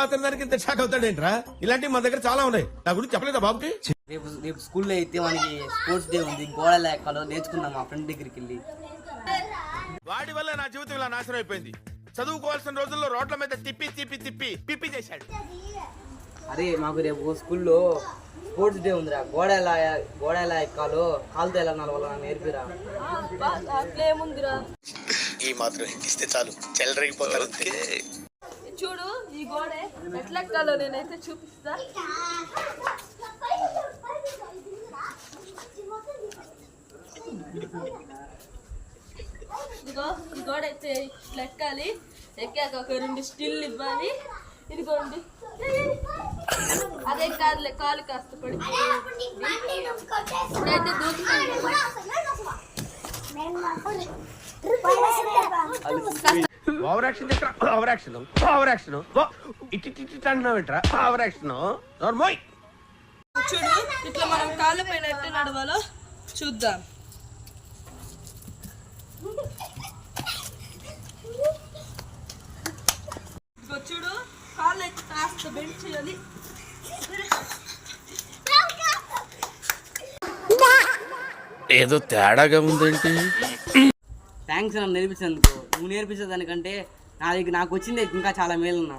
మాత్రం దానికి ఇంత షాక్ అవుతాడేంట్రా? ఇలాంటివి మా దగ్గర చాలా ఉన్నాయి. నా గురించి చెప్పలేదా బాబుకి? రేపు రేపు స్కూల్లో అయితే మనకి స్పోర్ట్స్ డే ఉంది. గోడల ఎక్కలో నేర్చుకుందాం మా ఫ్రెండ్ దగ్గరికి వెళ్ళి. వాడి వల్ల నా జీవితం ఇలా నాశనం అయిపోయింది. చదువుకోవాల్సిన రోజుల్లో రోడ్ల మీద తిప్పి తిప్పి తిప్పి పిప్పి చేశాడు. అరే మాకు రేపు స్కూల్లో స్పోర్ట్స్ డే ఉందిరా. గోడ ఎలా గోడ ఎలా ఎక్కాలో కాలుతో ఎలా నడవాలో నాకు నేర్పిరా. ఈ మాత్రం ఇస్తే చాలు. చెల్లరగిపోతారు చూడు ఈ గోడ ఎట్లా ఎక్కాలో నేనైతే చూపిస్తా. ఇదిగో ఈ గోడ అయితే ఇట్లా ఎక్కాలి. ఎక్కాక ఒక రెండు స్టిల్ ఇవ్వాలి. ఇదిగోండి. అదే కాదులే కాలు కాస్త పడిపోయింది ఇప్పుడైతే దూకుతాను. ఓవర్ యాక్షన్ దగ్గర ఓవర్ యాక్షన్ ఓవర్ యాక్షన్ ఇటు ఇటు ఇటు అంటున్నావేంట్రా? ఓవర్ యాక్షన్ నోర్మోయ్ చూడు ఇట్లా మనం కాళ్ళ పైన ఎట్లా నడవాలో చూద్దాం. చూడు కాళ్ళు అయితే కాస్త బెండ్ చేయాలి. ఏదో తేడాగా ఉందేంటి? థ్యాంక్స్ నన్ను నేర్పించినందుకు. నువ్వు నేర్పించే దానికంటే నా దగ్గర నాకు వచ్చింది ఇంకా చాలా మేలున్నా.